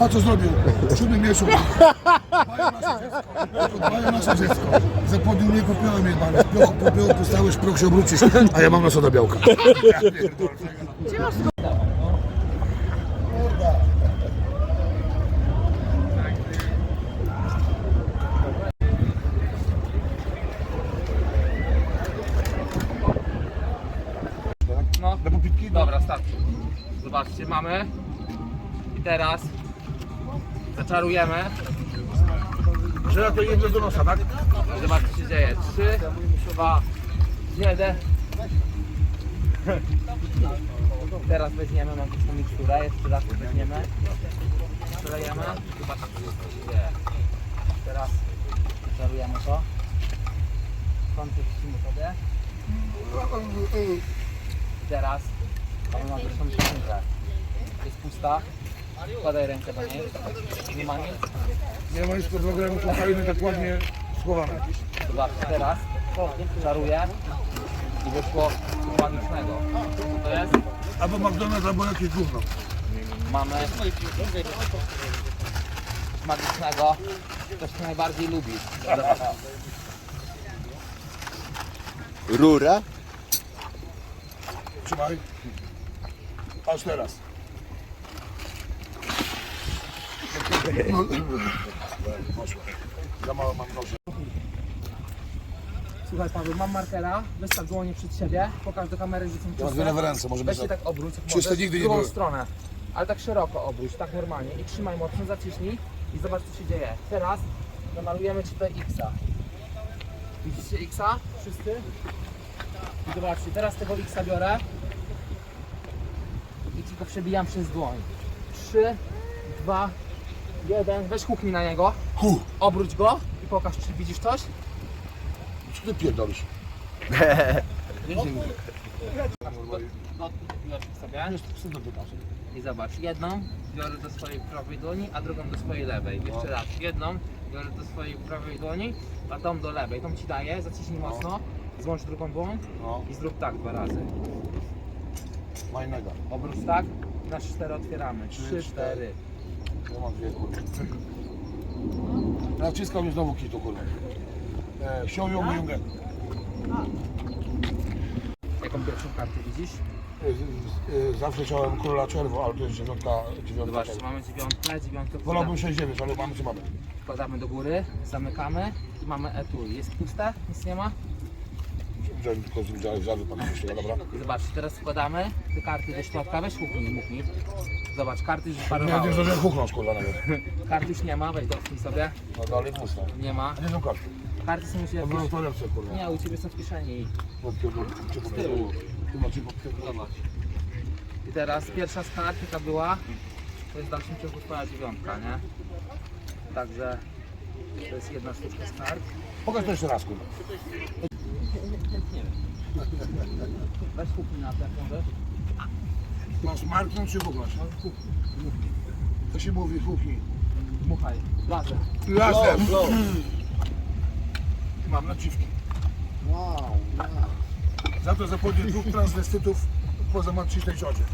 A co zrobił? W siódmym miesiącu. Mają nasze dziecko. Mają nasze dziecko. Za podium nie kupiłem jej pan. Białko popiął, postałeś, próg się obrócisz, a ja mam nosa do białka. Ja. No, Do popitki? dobra, starczy. Zobaczcie, mamy. I teraz zaczarujemy. Że to jedno do nosa, tak? Zobaczcie, co się dzieje. 3, 2, 1. Teraz weźmiemy mam tą miksturę, jeszcze raz weźmiemy. Przelejemy. Zobaczcie, co się dzieje. Teraz czarujemy to. Kąty wrzucimy sobie. I teraz mamy na zresztą skrzynkę. Jest pusta. Wkładaj rękę do niej. Nie ma nic. Nie ma nic pod programu, fajne, tak ładnie schowane. Zobaczcie teraz, czaruję i wyszło magicznego. Co to jest? Albo McDonald's, albo jakieś gówno. Mamy magicznego, coś co najbardziej lubi. Rura? Trzymaj. Aż teraz. Za mało mam noże. Słuchaj Paweł, mam markera, wystaw dłonie przed siebie, pokaż do kamery, że są Ja mam wiele w ręce, może Weź być się tak obróć, jak Czyste możesz, nigdy w drugą były. stronę. Ale tak szeroko obróć, tak normalnie i trzymaj mocno, zaciśnij i zobacz co się dzieje. Teraz namalujemy Ci tutaj X-a. Widzicie X-a? Wszyscy? I zobaczcie, teraz tego X-a biorę i go przebijam przez dłoń. 3, 2, 1, weź huknij na niego, Hu! obróć go i pokaż czy widzisz coś. Co ty pierdolisz? Dotknij sobie. I zobacz, jedną biorę do swojej prawej dłoni, a drugą do swojej lewej. Jeszcze raz, jedną biorę do swojej prawej dłoni, a tą do lewej. Tą ci daję, zaciśnij mocno, złącz drugą dłoń No, i zrób tak dwa razy. Majnego. Obróć tak, na cztery otwieramy. Trzy, Trzy, cztery. Ja mam dwie kurwa. Naciskał mnie znowu kitu kurwa. E, Sioją moją gębę. Jaką pierwszą kartę widzisz? E, z- e, Zawsze chciałem króla czerwo, ale to jest dziewiątka, dziewiątka. Zobacz, czerwo. mamy dziewiątkę, dziewiątkę Wolałbym wkładamy, 6-9, ale mamy co mamy. wkładamy do góry, zamykamy i mamy etui. Jest puste, nic nie ma. Wziąłem tylko z zadu pan jeszcze, dobra? I zobaczcie, teraz wkładamy te karty do środka, weź huknij, huknij. Zobacz, karty już Nie wiem, że huchnąć kurwa nawet. Kart już nie ma, weź dotknij sobie. No dalej pusta. Nie ma. Nie są karty. Karty są u Ciebie To torebce kurwa. Nie, u Ciebie są w kieszeni. Podpierdol- cię Z tyłu. Chyba cię Zobacz. I teraz pierwsza z kart, jaka była, to jest w dalszym ciągu Twoja dziewiątka, nie? Także to jest jedna sztuczka z kart. Pokaż to jeszcze raz kurwa. Weź huknij na jak możesz. Masz marknąć czy huchnąć? Możesz huknij. To się mówi huchnij. Dmuchaj. Razem. Razem. Mam naciwki. Wow, Za to zapłacić dwóch transwestytów poza marczystej ciocie.